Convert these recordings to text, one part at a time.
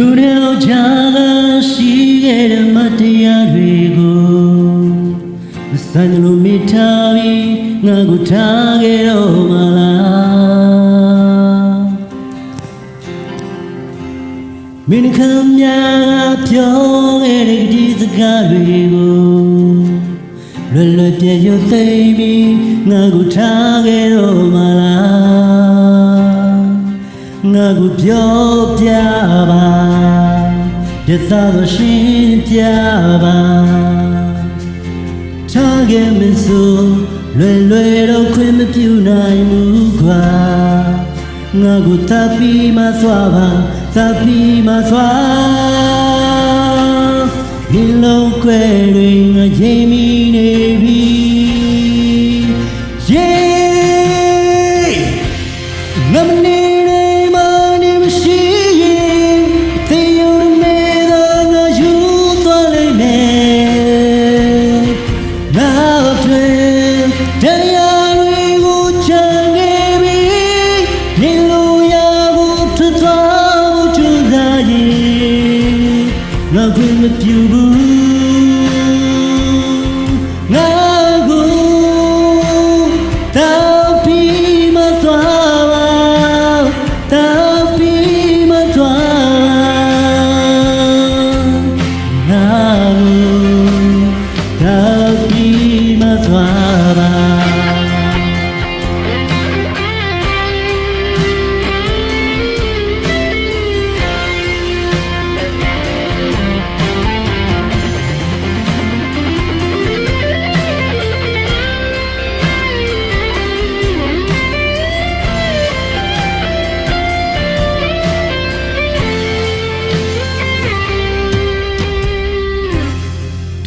သူတို့ကြားလာရှိခဲ့တဲ့မတရားတွေကိုမဆန်လို့မိထားပြီးငါကိုထားခဲ့တော့မလားမင်းခံများပြောခဲ့တဲ့ဒီစကားတွေကိုလွယ်လွယ်ပြေရုပ်သိမ်းပြီးငါကိုထားခဲ့တော့မလား ငါကိုပြောပြပါဒီသာတော့ရှင်းပြပါထားခဲ့မစို့လွယ်လွယ်တော့ခွင့်မပြုနိုင်ဘူးကွာငါကိုတပ်ပြီးမသွားပါတပ်ပြီးမသွားဒီလုံးခွဲတွေငါရင်မိ ငါခွင့်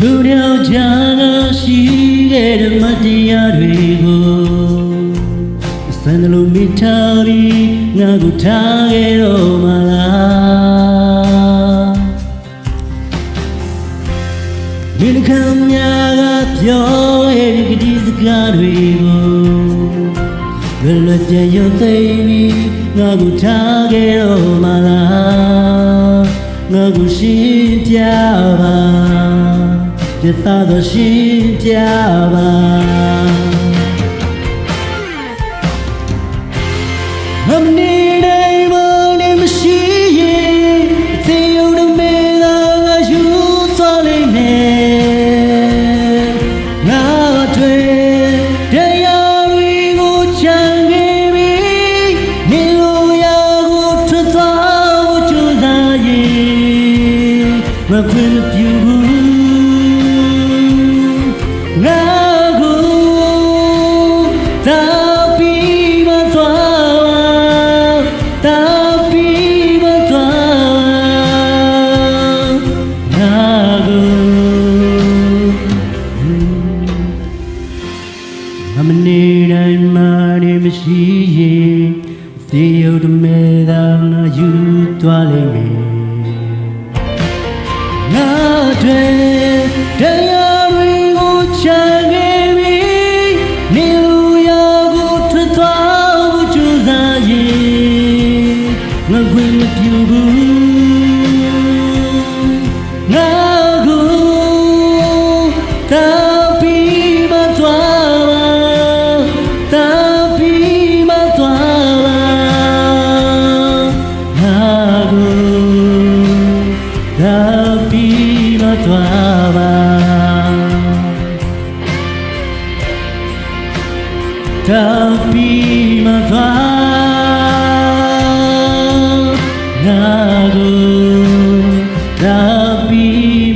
သူတို့ကြာကရှိခဲ့တဲ့မတရားတွေကိုစံလိုမိထားပြီးငါကိုထားခဲ့တော့မလားမင်းခံများကပြောရဲ့ဒီကတိစကားတွေကိုလွယ်လွယ်ပြန်ရုပ်သိမ်းပြီးငါကိုထားခဲ့တော့မလားငါကိုရှင်းပြပါ ပြသတော့ရှင်းပြပါမမနေနိုင်မနေမရှိရင်သေရုံနဲ့မဲလာငါယူသွားလိမ့်မယ်ငါတွေတရားတွေကိုချမ်းခဲ့ပြီးနေလို့ရကိုထွက်သွားဖို့ကြိုးစားရင်မခွင့် အမနေတိုင်းမှနေမရှိရင်သေရုံတမဲသာငါယူသွားလိမ့်မယ်ငါတွေတရားတွေကိုချမ်းခဲ့ပြီးနေလူရကိုထွက်သွားဖို့ကြိုးစားရင်ငါခွင့်မ rapide à toi Tapi mata nagu tapi